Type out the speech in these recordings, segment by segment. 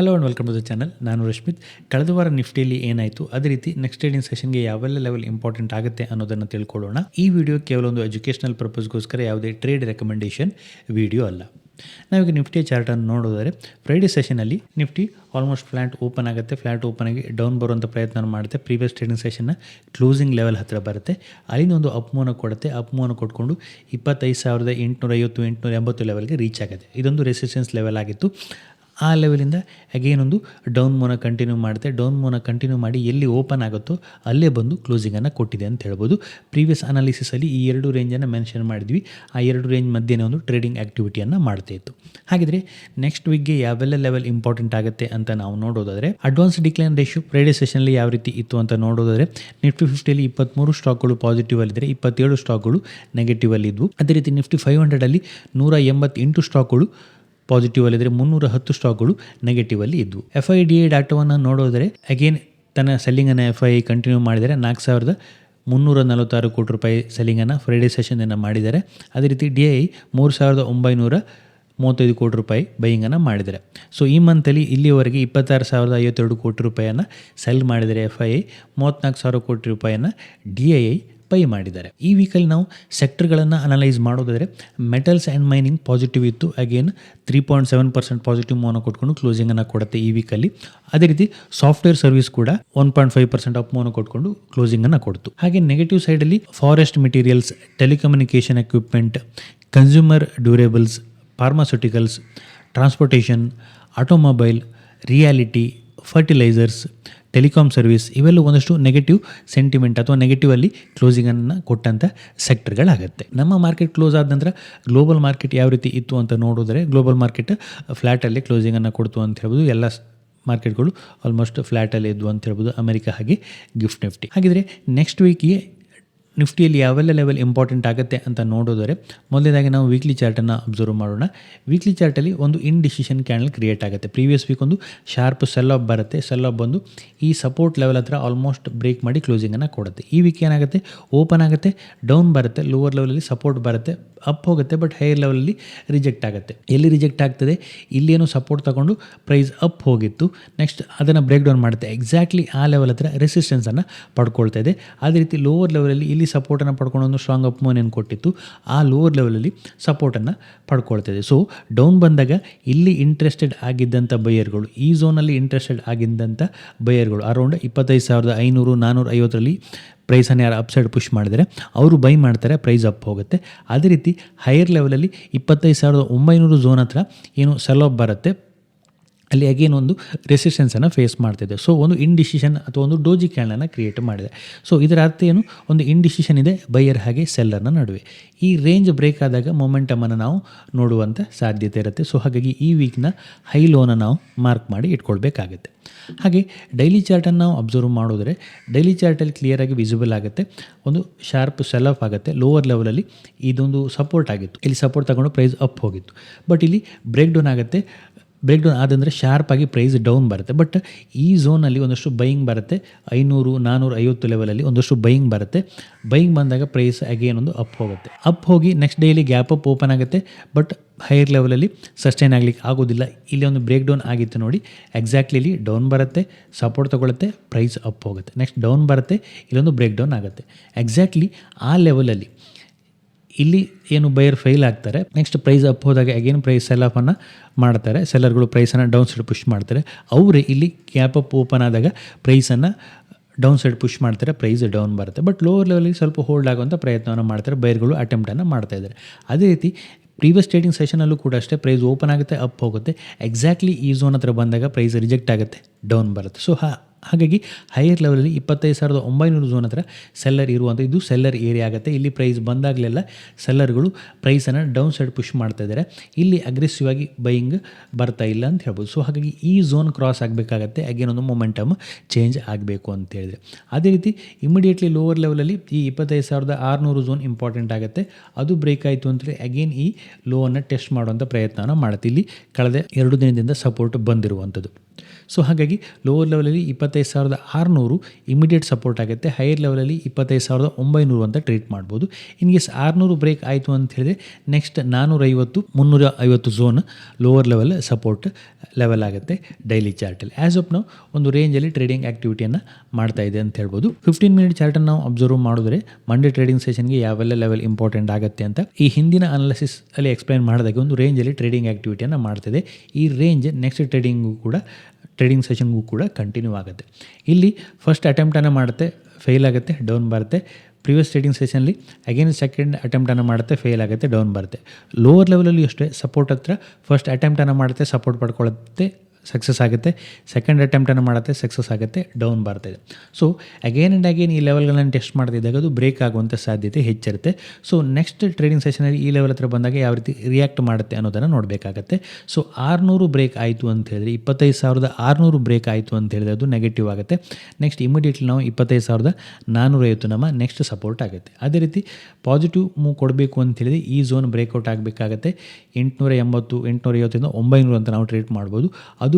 Hello and welcome to the channel ನಾನು ರಶ್ಮಿತ್. ಕಳೆದ ವಾರ ನಿಫ್ಟಿಯಲ್ಲಿ ಏನಾಯಿತು? ಅದೇ ರೀತಿ ನೆಕ್ಸ್ಟ್ ಟ್ರೇಡಿಂಗ್ ಸೆಷನ್ಗೆ ಯಾವೆಲ್ಲ ಲೆವೆಲ್ ಇಂಪಾರ್ಟೆಂಟ್ ಆಗುತ್ತೆ ಅನ್ನೋದನ್ನು ತಿಳ್ಕೊಳ್ಳೋಣ. ಈ ವಿಡಿಯೋ ಕೇವಲ ಒಂದು ಎಜುಕೇಷನಲ್ ಪರ್ಪಸ್ಗೋಸ್ಕರ ಯಾವುದೇ ಟ್ರೇಡ್ ರೆಕಮೆಂಡೇಷನ್ ವಿಡಿಯೋ ಅಲ್ಲ. ನಾವೀಗ ನಿಫ್ಟಿ ಚಾರ್ಟನ್ನು ನೋಡೋದಾದರೆ ಫ್ರೈಡೆ ಸೆಷನಲ್ಲಿ ನಿಫ್ಟಿ ಆಲ್ಮೋಸ್ಟ್ ಫ್ಲ್ಯಾಟ್ ಓಪನ್ ಆಗುತ್ತೆ. ಫ್ಲಾಟ್ ಓಪನ್ ಆಗಿ ಡೌನ್ ಬರುವಂಥ ಪ್ರಯತ್ನ ಮಾಡುತ್ತೆ. ಪ್ರೀವಿಯಸ್ ಟ್ರೇಡಿಂಗ್ ಸೆಷನ್ನ ಕ್ಲೋಸಿಂಗ್ ಲೆವೆಲ್ ಹತ್ತಿರ ಬರುತ್ತೆ. ಅಲ್ಲಿಂದ ಒಂದು ಅಪ್ ಮೂವ್ನ ಕೊಡುತ್ತೆ. ಅಪ್ ಮೂವ್ನ ಕೊಟ್ಕೊಂಡು ಇಪ್ಪತ್ತೈದು ಸಾವಿರದ ಎಂಟುನೂರ ಐವತ್ತು ಎಂಟುನೂರ ಎಂಬತ್ತು ಲೆವೆಲ್ಗೆ ರೀಚ್ ಆಗುತ್ತೆ. ಇದೊಂದು ರೆಸಿಸ್ಟೆನ್ಸ್ ಲೆವೆಲ್ ಆಗಿತ್ತು. ಆ ಲೆವೆಲಿಂದ ಅಗೇನ್ ಒಂದು ಡೌನ್ ಮೋನ ಕಂಟಿನ್ಯೂ ಮಾಡುತ್ತೆ. ಡೌನ್ ಮೋನ ಕಂಟಿನ್ಯೂ ಮಾಡಿ ಎಲ್ಲಿ ಓಪನ್ ಆಗುತ್ತೋ ಅಲ್ಲೇ ಬಂದು ಕ್ಲೋಸಿಂಗನ್ನು ಕೊಟ್ಟಿದೆ ಅಂತ ಹೇಳ್ಬೋದು. ಪ್ರೀವಿಯಸ್ ಅನಾಲಿಸಿಸಲ್ಲಿ ಈ ಎರಡು ರೇಂಜನ್ನು ಮೆನ್ಷನ್ ಮಾಡಿದ್ವಿ. ಆ ಎರಡು ರೇಂಜ್ ಮಧ್ಯೆ ಒಂದು ಟ್ರೇಡಿಂಗ್ ಆ್ಯಕ್ಟಿವಿಟಿಯನ್ನು ಮಾಡ್ತಾ ಇತ್ತು. ಹಾಗಿದ್ರೆ ನೆಕ್ಸ್ಟ್ ವೀಕ್ಗೆ ಯಾವೆಲ್ಲ ಲೆವೆಲ್ ಇಂಪಾರ್ಟೆಂಟ್ ಆಗುತ್ತೆ ಅಂತ ನಾವು ನೋಡೋದಾದರೆ ಅಡ್ವಾನ್ಸ್ ಡಿಕ್ಲೈನ್ ರೇಷು ಫ್ರೈಡೆ ಸೆಷನಲ್ಲಿ ಯಾವ ರೀತಿ ಇತ್ತು ಅಂತ ನೋಡೋದಾದರೆ ನಿಫ್ಟಿ ಫಿಫ್ಟಿಯಲ್ಲಿ ಇಪ್ಪತ್ತ್ಮೂರು ಸ್ಟಾಕ್ಗಳು ಪಾಸಿಟಿವ್ ಅಲ್ಲಿದ್ದರೆ ಇಪ್ಪತ್ತೇಳು ಸ್ಟಾಕ್ಗಳು ನೆಗೆಟಿವ್ ಅಲ್ಲಿ ಇದ್ವು. ಅದೇ ರೀತಿ ನಿಫ್ಟಿ ಫೈವ್ ಹಂಡ್ರೆಡಲ್ಲಿ ನೂರ ಎಂಬತ್ತೆಂಟು ಸ್ಟಾಕ್ಗಳು ಪಾಸಿಟಿವ್ ಅಲ್ಲಿದ್ದರೆ ಮುನ್ನೂರ ಹತ್ತು ಸ್ಟಾಕ್ಗಳು ನೆಗೆಟಿವ್ ಅಲ್ಲಿ ಇದ್ವು. ಎಫ್ ಐ ಡಿ ಎ ಡಾಟಾವನ್ನು ನೋಡೋದ್ರೆ ಅಗೇನ್ ತನ್ನ ಸೆಲ್ಲಿಂಗನ್ನು ಎಫ್ ಐ ಕಂಟಿನ್ಯೂ ಮಾಡಿದರೆ ನಾಲ್ಕು ಸಾವಿರದ ಮುನ್ನೂರ ನಲವತ್ತಾರು ಕೋಟಿ ರೂಪಾಯಿ ಸೆಲ್ಲಿಂಗನ್ನು ಫ್ರೈಡೆ ಸೆಷನನ್ನು ಮಾಡಿದ್ದಾರೆ ಅದೇ ರೀತಿ ಡಿ ಐ ಮೂರು ಸಾವಿರದ ಒಂಬೈನೂರ ಮೂವತ್ತೈದು ಕೋಟಿ ರೂಪಾಯಿ ಬೈಯಿಂಗನ್ನು ಮಾಡಿದ್ದಾರೆ ಸೊ ಈ ಮಂತಲ್ಲಿ ಇಲ್ಲಿವರೆಗೆ ಇಪ್ಪತ್ತಾರು ಸಾವಿರದ ಐವತ್ತೆರಡು ಕೋಟಿ ರೂಪಾಯಿಯನ್ನು ಸೆಲ್ ಮಾಡಿದರೆ ಎಫ್ ಐ ಐ ಮೂವತ್ತ್ನಾಲ್ಕು ಸಾವಿರ ಕೋಟಿ ರೂಪಾಯಿಯನ್ನು ಡಿ ಐ ಐ ಪೈ ಮಾಡಿದ್ದಾರೆ. ಈ ವೀಕಲ್ಲಿ ನಾವು ಸೆಕ್ಟರ್ಗಳನ್ನು ಅನಲೈಸ್ ಮಾಡೋದಾದರೆ ಮೆಟಲ್ಸ್ ಆ್ಯಂಡ್ ಮೈನಿಂಗ್ ಪಾಸಿಟಿವ್ ಇತ್ತು. Again three point seven percent positive ಮೋನ ಕೊಟ್ಕೊಂಡು ಕ್ಲೋಸಿಂಗನ್ನು ಕೊಡುತ್ತೆ ಈ ವೀಕಲ್ಲಿ ಅದೇ ರೀತಿ ಸಾಫ್ಟ್ವೇರ್ ಸರ್ವಿಸ್ ಕೂಡ one point five percent of ಮೋನ ಕೊಟ್ಕೊಂಡು ಕ್ಲೋಸಿಂಗನ್ನು ಕೊಡ್ತು. ಹಾಗೆ ನೆಗೆಟಿವ್ ಸೈಡಲ್ಲಿ forest materials telecommunication equipment consumer durables pharmaceuticals transportation automobile reality fertilisers telecom service ಇವೆಲ್ಲ ಒಂದಷ್ಟು ನೆಗೆಟಿವ್ ಸೆಂಟಿಮೆಂಟ್ ಅಥವಾ ನೆಗೆಟಿವ್ ಅಲ್ಲಿ ಕ್ಲೋಸಿಂಗನ್ನು ಕೊಟ್ಟಂಥ ಸೆಕ್ಟರ್ಗಳಾಗುತ್ತೆ ನಮ್ಮ ಮಾರ್ಕೆಟ್ ಕ್ಲೋಸ್ ಆದ ನಂತರ ಗ್ಲೋಬಲ್ ಮಾರ್ಕೆಟ್ ಯಾವ ರೀತಿ ಇತ್ತು ಅಂತ ನೋಡಿದ್ರೆ ಗ್ಲೋಬಲ್ ಮಾರ್ಕೆಟ್ ಫ್ಲ್ಯಾಟಲ್ಲಿ ಕ್ಲೋಸಿಂಗನ್ನು ಕೊಡ್ತು ಅಂತ ಹೇಳ್ಬೋದು. ಎಲ್ಲ ಮಾರ್ಕೆಟ್ಗಳು ಆಲ್ಮೋಸ್ಟ್ ಫ್ಲ್ಯಾಟಲ್ಲಿ ಇದ್ವು ಅಂತ ಹೇಳ್ಬೋದು. ಅಮೆರಿಕ ಹಾಗೆ ಗಿಫ್ಟ್ ನಿಫ್ಟಿ ಹಾಗಿದ್ರೆ ನೆಕ್ಸ್ಟ್ ವೀಕ್ಗೆ ನಿಫ್ಟಿಯಲ್ಲಿ ಯಾವೆಲ್ಲ ಲೆವೆಲ್ ಇಂಪಾರ್ಟೆಂಟ್ ಆಗುತ್ತೆ ಅಂತ ನೋಡೋದಾದರೆ, ಮೊದಲನೇದಾಗಿ ನಾವು ವೀಕ್ಲಿ ಚಾರ್ಟನ್ನು ಅಬ್ಸರ್ವ್ ಮಾಡೋಣ. ವೀಕ್ಲಿ ಚಾರ್ಟಲ್ಲಿ ಒಂದು ಇನ್ಡಿಸಿಷನ್ ಕ್ಯಾಂಡಲ್ ಕ್ರಿಯೇಟ್ ಆಗುತ್ತೆ. ಪ್ರೀವಿಯಸ್ ವೀಕ್ ಒಂದು ಶಾರ್ಪ್ ಸೆಲ್ ಆಫ್ ಬರುತ್ತೆ. ಸೆಲ್ ಆಫ್ ಬಂದು ಈ ಸಪೋರ್ಟ್ ಲೆವೆಲ್ ಹತ್ರ ಆಲ್ಮೋಸ್ಟ್ ಬ್ರೇಕ್ ಮಾಡಿ ಕ್ಲೋಸಿಂಗನ್ನು ಕೊಡುತ್ತೆ. ಈ ವೀಕ್ ಏನಾಗುತ್ತೆ? ಓಪನ್ ಆಗುತ್ತೆ ಡೌನ್ ಬರುತ್ತೆ ಲೋವರ್ ಲೆವೆಲಲ್ಲಿ ಸಪೋರ್ಟ್ ಬರುತ್ತೆ ಅಪ್ ಹೋಗುತ್ತೆ ಬಟ್ ಹೈಯರ್ ಲೆವೆಲಲ್ಲಿ ರಿಜೆಕ್ಟ್ ಆಗುತ್ತೆ. ಎಲ್ಲಿ ರಿಜೆಕ್ಟ್ ಆಗ್ತದೆ? ಇಲ್ಲೇನು ಸಪೋರ್ಟ್ ತಗೊಂಡು ಪ್ರೈಸ್ ಅಪ್ ಹೋಗಿತ್ತು. ನೆಕ್ಸ್ಟ್ ಅದನ್ನು ಬ್ರೇಕ್ ಡೌನ್ ಮಾಡುತ್ತೆ. ಎಕ್ಸಾಕ್ಟ್ಲಿ ಆ ಲೆವೆಲ್ ಹತ್ರ ರೆಸಿಸ್ಟೆನ್ಸನ್ನು ಪಡ್ಕೊಳ್ತಾ ಇದೆ. ಅದೇ ರೀತಿ ಲೋವರ್ ಲೆವೆಲಲ್ಲಿ ಇಲ್ಲಿ ಸಪೋರ್ಟನ್ನು ಪಡ್ಕೊಂಡು ಸ್ಟ್ರಾಂಗ್ ಅಪ್ ಮೂವ್ ಏನು ಕೊಟ್ಟಿತ್ತು, ಆ ಲೋವರ್ ಲೆವೆಲಲ್ಲಿ ಸಪೋರ್ಟನ್ನು ಪಡ್ಕೊಳ್ತಾ ಇದೆ. ಸೊ ಡೌನ್ ಬಂದಾಗ ಇಲ್ಲಿ ಇಂಟ್ರೆಸ್ಟೆಡ್ ಆಗಿದ್ದಂಥ ಬೈಯರ್ಗಳು ಈ ಝೋನಲ್ಲಿ ಇಂಟ್ರೆಸ್ಟೆಡ್ ಆಗಿದ್ದಂಥ ಬೈಯರ್ಗಳು ಅರೌಂಡ್ ಇಪ್ಪತ್ತೈದು ಸಾವಿರದ ಐನೂರು ನಾನ್ನೂರ ಐವತ್ತರಲ್ಲಿ ಪ್ರೈಸನ್ನು ಯಾರು ಅಪ್ಸೈಡ್ ಪುಷ್ ಮಾಡಿದರೆ, ಅವರು ಬೈ ಮಾಡ್ತಾರೆ ಪ್ರೈಸ್ ಅಪ್ ಹೋಗುತ್ತೆ. ಅದೇ ರೀತಿ ಹೈಯರ್ ಲೆವೆಲಲ್ಲಿ ಇಪ್ಪತ್ತೈದು ಸಾವಿರದ ಒಂಬೈನೂರು ಝೋನ್ ಹತ್ರ ಏನು ಸೆಲ್ ಆಫ್ ಬರುತ್ತೆ ಅಲ್ಲಿ ಅಗೇನ್ ಒಂದು ರೆಸಿಸ್ಟೆನ್ಸನ್ನು ಫೇಸ್ ಮಾಡ್ತಿದೆ. ಸೊ ಒಂದು ಇಂಡಿಸಿಷನ್ ಅಥವಾ ಒಂದು ಡೋಜಿ ಕ್ಯಾಂಡನ್ನು ಕ್ರಿಯೇಟ್ ಮಾಡಿದೆ. ಸೊ ಇದರ ಅರ್ಥ ಏನು? ಒಂದು ಇಂಡಿಸಿಷನ್ ಇದೆ ಬೈಯರ್ ಹಾಗೆ ಸೆಲ್ಲರ್ನ ನಡುವೆ. ಈ ರೇಂಜ್ ಬ್ರೇಕ್ ಆದಾಗ ಮೊಮೆಂಟಮನ್ನು ನಾವು ನೋಡುವಂಥ ಸಾಧ್ಯತೆ ಇರುತ್ತೆ. ಸೊ ಹಾಗಾಗಿ ಈ ವೀಕ್ನ ಹೈ ಲೋನ ನಾವು ಮಾರ್ಕ್ ಮಾಡಿ ಇಟ್ಕೊಳ್ಬೇಕಾಗುತ್ತೆ. ಹಾಗೆ ಡೈಲಿ ಚಾರ್ಟನ್ನು ನಾವು ಅಬ್ಸರ್ವ್ ಮಾಡಿದ್ರೆ ಡೈಲಿ ಚಾರ್ಟಲ್ಲಿ ಕ್ಲಿಯರಾಗಿ ವಿಸಿಬಲ್ ಆಗುತ್ತೆ. ಒಂದು ಶಾರ್ಪ್ ಸೆಲ್ ಆಫ್ ಆಗುತ್ತೆ. ಲೋವರ್ ಲೆವೆಲಲ್ಲಿ ಇದೊಂದು ಸಪೋರ್ಟ್ ಆಗಿತ್ತು. ಇಲ್ಲಿ ಸಪೋರ್ಟ್ ತಗೊಂಡು ಪ್ರೈಸ್ ಅಪ್ ಹೋಗಿತ್ತು. ಬಟ್ ಇಲ್ಲಿ ಬ್ರೇಕ್ ಡೌನ್ ಆಗುತ್ತೆ. ಬ್ರೇಕ್ ಡೌನ್ ಆದಂದರೆ ಶಾರ್ಪಾಗಿ ಪ್ರೈಸ್ ಡೌನ್ ಬರುತ್ತೆ. ಬಟ್ ಈ ಝೋನಲ್ಲಿ ಒಂದಷ್ಟು ಬೈಯಿಂಗ್ ಬರುತ್ತೆ. ಐನೂರು ನಾನ್ನೂರು ಐವತ್ತು ಲೆವೆಲಲ್ಲಿ ಒಂದಷ್ಟು ಬೈಯಿಂಗ್ ಬರುತ್ತೆ. ಬೈಯಿಂಗ್ ಬಂದಾಗ ಪ್ರೈಸ್ ಅಗೇನ್ ಒಂದು ಅಪ್ ಹೋಗುತ್ತೆ. ಅಪ್ ಹೋಗಿ next daily gap up open ಆಗುತ್ತೆ. ಬಟ್ ಹೈಯರ್ ಲೆವೆಲಲ್ಲಿ ಸಸ್ಟೈನ್ ಆಗಲಿಕ್ಕೆ ಆಗೋದಿಲ್ಲ. ಇಲ್ಲಿ ಒಂದು ಬ್ರೇಕ್ ಡೌನ್ ಆಗಿತ್ತು ನೋಡಿ. ಎಕ್ಸಾಕ್ಟ್ಲಿ ಇಲ್ಲಿ ಡೌನ್ ಬರುತ್ತೆ. ಸಪೋರ್ಟ್ ತೊಗೊಳುತ್ತೆ. ಪ್ರೈಸ್ ಅಪ್ ಹೋಗುತ್ತೆ. ನೆಕ್ಸ್ಟ್ ಡೌನ್ ಬರುತ್ತೆ. ಇಲ್ಲೊಂದು ಬ್ರೇಕ್ ಡೌನ್ ಆಗುತ್ತೆ. ಎಕ್ಸಾಕ್ಟ್ಲಿ ಆ ಲೆವೆಲಲ್ಲಿ ಇಲ್ಲಿ ಏನು ಬೈಯರ್ ಫೈಲ್ ಆಗ್ತಾರೆ ನೆಕ್ಸ್ಟ್ ಪ್ರೈಸ್ ಅಪ್ ಹೋದಾಗ ಅಗೇನ್ ಪ್ರೈಸ್ ಸೆಲ್ ಅನ್ನು ಮಾಡ್ತಾರೆ ಸೆಲ್ಲರ್ಗಳು ಪ್ರೈಸನ್ನು ಡೌನ್ ಸೈಡ್ ಪುಷ್ ಮಾಡ್ತಾರೆ. ಅವರೇ ಇಲ್ಲಿ ಕ್ಯಾಪ್ ಅಪ್ ಓಪನ್ ಆದಾಗ ಪ್ರೈಸನ್ನು ಡೌನ್ ಸೈಡ್ ಪುಷ್ ಮಾಡ್ತಾರೆ ಪ್ರೈಸ್ ಡೌನ್ ಬರುತ್ತೆ. ಬಟ್ ಲೋವರ್ ಲೆವೆಲಿಗೆ ಸ್ವಲ್ಪ ಹೋಲ್ಡ್ ಆಗುವಂಥ ಪ್ರಯತ್ನವನ್ನು ಮಾಡ್ತಾರೆ ಬೈರ್ಗಳು ಅಟೆಂಪ್ಟನ್ನು ಮಾಡ್ತಾ ಇದ್ದಾರೆ. ಅದೇ ರೀತಿ ಪ್ರೀವಿಯಸ್ ಟ್ರೇಡಿಂಗ್ ಸೆಷನಲ್ಲೂ ಕೂಡ ಅಷ್ಟೇ ಪ್ರೈಸ್ ಓಪನ್ ಆಗುತ್ತೆ ಅಪ್ ಹೋಗುತ್ತೆ. ಎಕ್ಸಾಕ್ಟ್ಲಿ ಈ ಝೋನ್ ಹತ್ರ ಬಂದಾಗ ಪ್ರೈಸ್ ರಿಜೆಕ್ಟ್ ಆಗುತ್ತೆ ಡೌನ್ ಬರುತ್ತೆ. ಸೊ ಹಾ ಹಾಗಾಗಿ ಹೈಯರ್ ಲೆವೆಲಲ್ಲಿ ಇಪ್ಪತ್ತೈದು ಸಾವಿರದ ಒಂಬೈನೂರು ಝೋನ್ ಹತ್ರ ಸೆಲ್ಲರ್ ಇರುವಂಥ ಇದು ಸೆಲ್ಲರ್ ಏರಿಯಾ ಆಗುತ್ತೆ. ಇಲ್ಲಿ ಪ್ರೈಸ್ ಬಂದಾಗಲೆಲ್ಲ ಸೆಲ್ಲರ್ಗಳು ಪ್ರೈಸನ್ನು ಡೌನ್ ಸೈಡ್ ಪುಷ್ ಮಾಡ್ತಾ ಇದ್ದಾರೆ ಇಲ್ಲಿ ಅಗ್ರೆಸಿವ್ ಆಗಿ ಬೈಯಿಂಗ್ ಬರ್ತಾ ಇಲ್ಲ ಅಂತ ಹೇಳ್ಬೋದು. ಸೊ ಹಾಗಾಗಿ ಈ ಝೋನ್ ಕ್ರಾಸ್ ಆಗಬೇಕಾಗತ್ತೆ. ಅಗೇನ್ ಒಂದು ಮೊಮೆಂಟಮ್ ಚೇಂಜ್ ಆಗಬೇಕು ಅಂತ ಹೇಳಿದರೆ. ಅದೇ ರೀತಿ ಇಮಿಡಿಯೇಟ್ಲಿ ಲೋವರ್ ಲೆವೆಲಲ್ಲಿ ಈ ಇಪ್ಪತ್ತೈದು ಸಾವಿರದ ಆರುನೂರು ಝೋನ್ ಇಂಪಾರ್ಟೆಂಟ್ ಆಗುತ್ತೆ. ಅದು ಬ್ರೇಕ್ ಆಯಿತು ಅಂದರೆ ಅಗೇನ್ ಈ ಲೋವನ್ನು ಟೆಸ್ಟ್ ಮಾಡುವಂಥ ಪ್ರಯತ್ನವನ್ನು ಮಾಡುತ್ತೆ. ಇಲ್ಲಿ ಕಳೆದ ಎರಡು ದಿನದಿಂದ ಸಪೋರ್ಟ್ ಬಂದಿರುವಂಥದ್ದು ಸೊ ಹಾಗಾಗಿ ಲೋವರ್ ಲೆವೆಲಲ್ಲಿ ಇಪ್ಪತ್ತೈದು ಸಾವಿರದ ಆರುನೂರು ಇಮಿಡಿಯೇಟ್ ಸಪೋರ್ಟ್ ಆಗುತ್ತೆ. ಹೈಯರ್ ಲೆವೆಲಲ್ಲಿ ಇಪ್ಪತ್ತೈದು ಸಾವಿರದ ಒಂಬೈನೂರು ಅಂತ ಟ್ರೀಟ್ ಮಾಡ್ಬೋದು. ಇನ್ ಕೇಸ್ ಆರುನೂರು ಬ್ರೇಕ್ ಆಯಿತು ಅಂತ ಹೇಳಿದ್ರೆ ನೆಕ್ಸ್ಟ್ ನಾನ್ನೂರೈವತ್ತು ಮುನ್ನೂರ ಐವತ್ತು zone lower level support level ಆಗುತ್ತೆ ಡೈಲಿ ಚಾರ್ಟಲ್ಲಿ ಆ್ಯಸ್ ಆಫ್ ನಾವು ಒಂದು ರೇಂಜಲ್ಲಿ ಟ್ರೇಡಿಂಗ್ ಆ್ಯಕ್ಟಿವಿಟಿಯನ್ನು ಮಾಡ್ತಾ ಇದೆ ಅಂತ ಹೇಳ್ಬೋದು. ಫಿಫ್ಟೀನ್ ಮಿನಿಟ್ ಚಾರ್ಟನ್ನು ನಾವು ಅಬ್ಸರ್ವ್ ಮಾಡಿದ್ರೆ ಮಂಡೇ ಟ್ರೇಡಿಂಗ್ ಸೆಷನ್ಗೆ ಯಾವೆಲ್ಲ ಲೆವೆಲ್ ಇಂಪಾರ್ಟೆಂಟ್ ಆಗುತ್ತೆ ಅಂತ ಈ ಹಿಂದಿನ ಅನಾಲಿಸಿಸ್ ಅಲ್ಲಿ ಎಕ್ಸ್ಪ್ಲೈನ್ ಮಾಡಿದಾಗ ಒಂದು ರೇಂಜಲ್ಲಿ ಟ್ರೇಡಿಂಗ್ ಆ್ಯಕ್ಟಿವಿಟಿಯನ್ನು ಮಾಡ್ತಿದೆ ಈ ರೇಂಜ್ ನೆಕ್ಸ್ಟ್ ಟ್ರೇಡಿಂಗು ಕೂಡ ಟ್ರೇಡಿಂಗ್ ಸೆಷನ್ಗೂ ಕೂಡ ಕಂಟಿನ್ಯೂ ಆಗುತ್ತೆ. ಇಲ್ಲಿ ಫಸ್ಟ್ ಅಟೆಂಪ್ಟನ್ನು ಮಾಡುತ್ತೆ ಫೇಲ್ ಆಗುತ್ತೆ ಡೌನ್ ಬರುತ್ತೆ. ಪ್ರಿವಿಯಸ್ ಟ್ರೇಡಿಂಗ್ ಸೆಷನಲ್ಲಿ ಅಗೇನ್ ಸೆಕೆಂಡ್ ಅಟೆಂಪ್ಟನ್ನು ಮಾಡುತ್ತೆ ಫೇಲ್ ಆಗುತ್ತೆ ಡೌನ್ ಬರುತ್ತೆ. ಲೋವರ್ ಲೆವೆಲಲ್ಲಿ ಅಷ್ಟೇ ಸಪೋರ್ಟ್ ಹತ್ರ ಫಸ್ಟ್ ಅಟೆಂಪ್ಟನ್ನು ಮಾಡುತ್ತೆ ಸಪೋರ್ಟ್ ಪಡ್ಕೊಳ್ಳುತ್ತೆ ಸಕ್ಸಸ್ ಆಗುತ್ತೆ ಸೆಕೆಂಡ್ ಅಟೆಂಪ್ಟನ್ನು ಮಾಡುತ್ತೆ ಸಕ್ಸಸ್ ಆಗುತ್ತೆ ಡೌನ್ ಬರ್ತಾಯಿದೆ ಸೊ ಅಗೇನ್ ಆ್ಯಂಡ್ ಅಗೇನ್ ಈ ಲೆವೆಲ್ಗಳನ್ನು ಟೆಸ್ಟ್ ಮಾಡ್ತಿದ್ದಾಗ ಅದು ಬ್ರೇಕ್ ಆಗುವಂಥ ಸಾಧ್ಯತೆ ಹೆಚ್ಚಿರುತ್ತೆ. ಸೊ ನೆಕ್ಸ್ಟ್ ಟ್ರೇಡಿಂಗ್ ಸೆಷನಲ್ಲಿ ಈ ಲೆವೆಲ್ ಹತ್ರ ಬಂದಾಗ ಯಾವ ರೀತಿ ರಿಯಾಕ್ಟ್ ಮಾಡುತ್ತೆ ಅನ್ನೋದನ್ನು ನೋಡಬೇಕಾಗತ್ತೆ. ಸೊ ಆರುನೂರು ಬ್ರೇಕ್ ಆಯಿತು ಅಂತ ಹೇಳಿದ್ರೆ ಇಪ್ಪತ್ತೈದು ಸಾವಿರದ ಆರುನೂರು ಬ್ರೇಕ್ ಆಯಿತು ಅಂತ ಹೇಳಿದ್ರೆ ಅದು ನೆಗೆಟಿವ್ ಆಗುತ್ತೆ. ನೆಕ್ಸ್ಟ್ ಇಮಿಡಿಯೇಟ್ಲಿ ನಾವು ಇಪ್ಪತ್ತೈದು ಸಾವಿರದ ನಾನ್ನೂರೈವತ್ತು ನಮ್ಮ ನೆಕ್ಸ್ಟ್ ಸಪೋರ್ಟ್ ಆಗುತ್ತೆ. ಅದೇ ರೀತಿ ಪಾಸಿಟಿವ್ ಮೂವ್ ಕೊಡಬೇಕು ಅಂತ ಹೇಳಿದ್ರೆ ಈ ಝೋನ್ ಬ್ರೇಕ್ಔಟ್ ಆಗಬೇಕಾಗತ್ತೆ. ಎಂಟುನೂರ ಎಂಬತ್ತು, ಎಂಟುನೂರ ಐವತ್ತರಿಂದ ಒಂಬೈನೂರು ಅಂತ ನಾವು ಟ್ರೀಟ್ ಮಾಡ್ಬೋದು.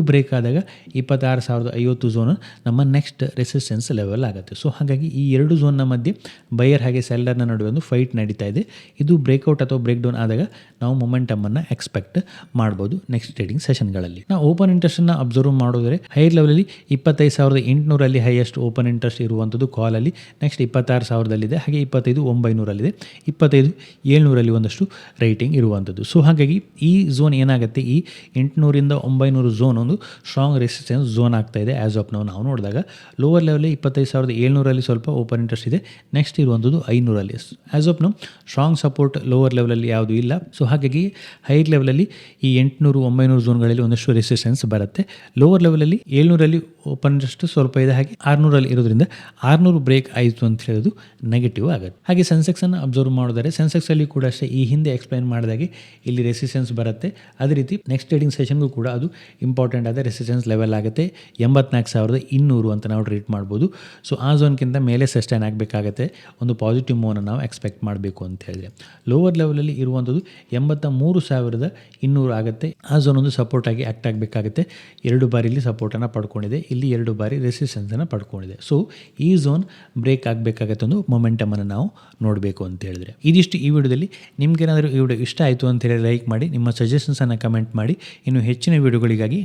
ಬ್ರೇಕ್ ಆದಾಗ ಇಪ್ಪತ್ತಾರು ಸಾವಿರದ ಐವತ್ತು ಝೋನ್ ನಮ್ಮ ನೆಕ್ಸ್ಟ್ ರೆಸಿಸ್ಟೆನ್ಸ್ ಲೆವೆಲ್ ಆಗುತ್ತೆ. ಸೊ ಹಾಗಾಗಿ ಈ ಎರಡು ಝೋನ್ನ ಮಧ್ಯೆ ಬೈಯರ್ ಹಾಗೆ ಸೆಲ್ಲರ್ನ ನಡುವೆ ಒಂದು ಫೈಟ್ ನಡೀತಾ ಇದೆ. ಇದು ಬ್ರೇಕ್ಔಟ್ ಅಥವಾ ಬ್ರೇಕ್ ಡೌನ್ ಆದಾಗ ನಾವು ಮೊಮೆಂಟಮನ್ನು ಎಕ್ಸ್ಪೆಕ್ಟ್ ಮಾಡ್ಬೋದು ನೆಕ್ಸ್ಟ್ ಟ್ರೇಡಿಂಗ್ ಸೆಷನ್ಗಳಲ್ಲಿ ನಾವು ಓಪನ್ ಇಂಟ್ರೆಸ್ಟನ್ನು ಅಬ್ಸರ್ವ್ ಮಾಡೋದ್ರೆ ಹೈಯರ್ ಲೆವೆಲಲ್ಲಿ ಇಪ್ಪತ್ತೈದು ಸಾವಿರದ ಎಂಟುನೂರಲ್ಲಿ ಹೈಯೆಸ್ಟ್ ಓಪನ್ ಇಂಟ್ರೆಸ್ಟ್ ಇರುವಂಥದ್ದು ಕಾಲಲ್ಲಿ ನೆಕ್ಸ್ಟ್ ಇಪ್ಪತ್ತಾರು ಸಾವಿರದಲ್ಲಿದೆ ಹಾಗೆ ಇಪ್ಪತ್ತೈದು ಒಂಬೈನೂರಲ್ಲಿದೆ. ಇಪ್ಪತ್ತೈದು ಏಳ್ನೂರಲ್ಲಿ ಒಂದಷ್ಟು ರೈಟಿಂಗ್ ಇರುವಂಥದ್ದು ಸೊ ಹಾಗಾಗಿ ಈ ಝೋನ್ ಏನಾಗುತ್ತೆ? ಈ ಎಂಟುನೂರಿಂದ ಒಂಬೈನೂರು ಝೋನ್ ಒಂದು ಸ್ಟ್ರಾಂಗ್ ರೆಸಿಸ್ಟೆನ್ಸ್ ಝೋನ್ ಆಗ್ತಾ ಇದೆ ಆ್ಯಸ್ ಆಫ್ ನಾವು ನಾವು ನೋಡಿದಾಗ ಲೋವರ್ ಲೆವೆಲ್ ಇಪ್ಪತ್ತೈದು ಸಾವಿರದ ಏಳ್ನೂರಲ್ಲಿ ಸ್ವಲ್ಪ ಓಪನ್ ಇಂಟ್ರೆಸ್ಟ್ ಇದೆ. ನೆಕ್ಸ್ಟ್ ಇರುವಂಥದ್ದು ಐನೂರಲ್ಲಿ. ಆ್ಯಸ್ ಆಫ್ ನಾವು ಸ್ಟ್ರಾಂಗ್ ಸಪೋರ್ಟ್ ಲೋವರ್ ಲೆವೆಲಲ್ಲಿ ಯಾವುದೂ ಇಲ್ಲ. ಸೊ ಹಾಗಾಗಿ ಹೈರ್ ಲೆವೆಲಲ್ಲಿ ಈ ಎಂಟುನೂರು, ಒಂಬೈನೂರು ಝೋನ್ಗಳಲ್ಲಿ ಒಂದಷ್ಟು ರೆಸಿಸ್ಟೆನ್ಸ್ ಬರುತ್ತೆ. ಲೋವರ್ ಲೆವೆಲಲ್ಲಿ ಏಳ್ನೂರಲ್ಲಿ ಓಪನ್ ಇಂಟ್ರೆಸ್ಟ್ ಸ್ವಲ್ಪ ಇದೆ. ಹಾಗೆ ಆರುನೂರಲ್ಲಿ ಇರೋದ್ರಿಂದ ಆರುನೂರು ಬ್ರೇಕ್ ಆಯಿತು ಅಂತ ಹೇಳೋದು ನೆಗೆಟಿವ್ ಆಗುತ್ತೆ. ಹಾಗೆ ಸೆನ್ಸೆಕ್ಸನ್ನು ಅಬ್ಸರ್ವ್ ಮಾಡಿದರೆ ಸೆನ್ಸೆಕ್ಸಲ್ಲಿ ಕೂಡ ಅಷ್ಟೇ ಈ ಹಿಂದೆ ಎಕ್ಸ್ಪ್ಲೈನ್ ಮಾಡಿದಾಗೆ ಇಲ್ಲಿ ರೆಸಿಸ್ಟೆನ್ಸ್ ಬರುತ್ತೆ. ಅದೇ ರೀತಿ ನೆಕ್ಸ್ಟ್ ಟ್ರೇಡಿಂಗ್ ಸೆಷನ್ಗೂ ಕೂಡ ಅದು ಇಂಪಾರ್ಟೆಂಟ್ ಆದ ರೆಸಿಸ್ಟೆನ್ಸ್ ಲೆವೆಲ್ ಆಗುತ್ತೆ. ಎಂಬತ್ನಾಲ್ಕು ಸಾವಿರದ ಇನ್ನೂರು ಅಂತ ನಾವು ಟ್ರೀಟ್ ಮಾಡ್ಬೋದು. ಸೊ ಆ ಝೋನ್ಗಿಂತ ಮೇಲೆ ಸಸ್ಟೈನ್ ಆಗಬೇಕಾಗತ್ತೆ. ಒಂದು ಪಾಸಿಟಿವ್ ಮೂವನ್ನು ನಾವು ಎಕ್ಸ್ಪೆಕ್ಟ್ ಮಾಡಬೇಕು ಅಂತ ಹೇಳಿದ್ರೆ. ಲೋವರ್ ಲೆವೆಲಲ್ಲಿ ಇರುವಂಥದ್ದು ಎಂಬತ್ತ ಮೂರು ಸಾವಿರದ ಇನ್ನೂರು ಆಗುತ್ತೆ. ಆ ಝೋನ್ ಒಂದು ಸಪೋರ್ಟ್ ಆಗಿ ಆ್ಯಕ್ಟ್ ಆಗಬೇಕಾಗುತ್ತೆ. ಎರಡು ಬಾರಿ ಇಲ್ಲಿ ಸಪೋರ್ಟನ್ನು ಪಡ್ಕೊಂಡಿದೆ. ಇಲ್ಲಿ ಎರಡು ಬಾರಿ ರೆಸಿಸ್ಟೆನ್ಸನ್ನು ಪಡ್ಕೊಂಡಿದೆ. ಸೊ ಈ ಝೋನ್ ಬ್ರೇಕ್ ಆಗಬೇಕಾಗತ್ತೆ ಒಂದು ಮೊಮೆಂಟಮನ್ನು ನಾವು ನೋಡಬೇಕು ಅಂತ ಹೇಳಿದ್ರೆ. ಇದಿಷ್ಟು ಈ ವಿಡಿಯೋದಲ್ಲಿ. ನಿಮ್ಗೇನಾದರೂ ಈ ವಿಡಿಯೋ ಇಷ್ಟ ಆಯಿತು ಅಂತ ಹೇಳಿ ಲೈಕ್ ಮಾಡಿ. ನಿಮ್ಮ ಸಜೆಷನ್ಸನ್ನು ಕಮೆಂಟ್ ಮಾಡಿ. ಇನ್ನು ಹೆಚ್ಚಿನ ವಿಡಿಯೋಗಳಿಗಾಗಿ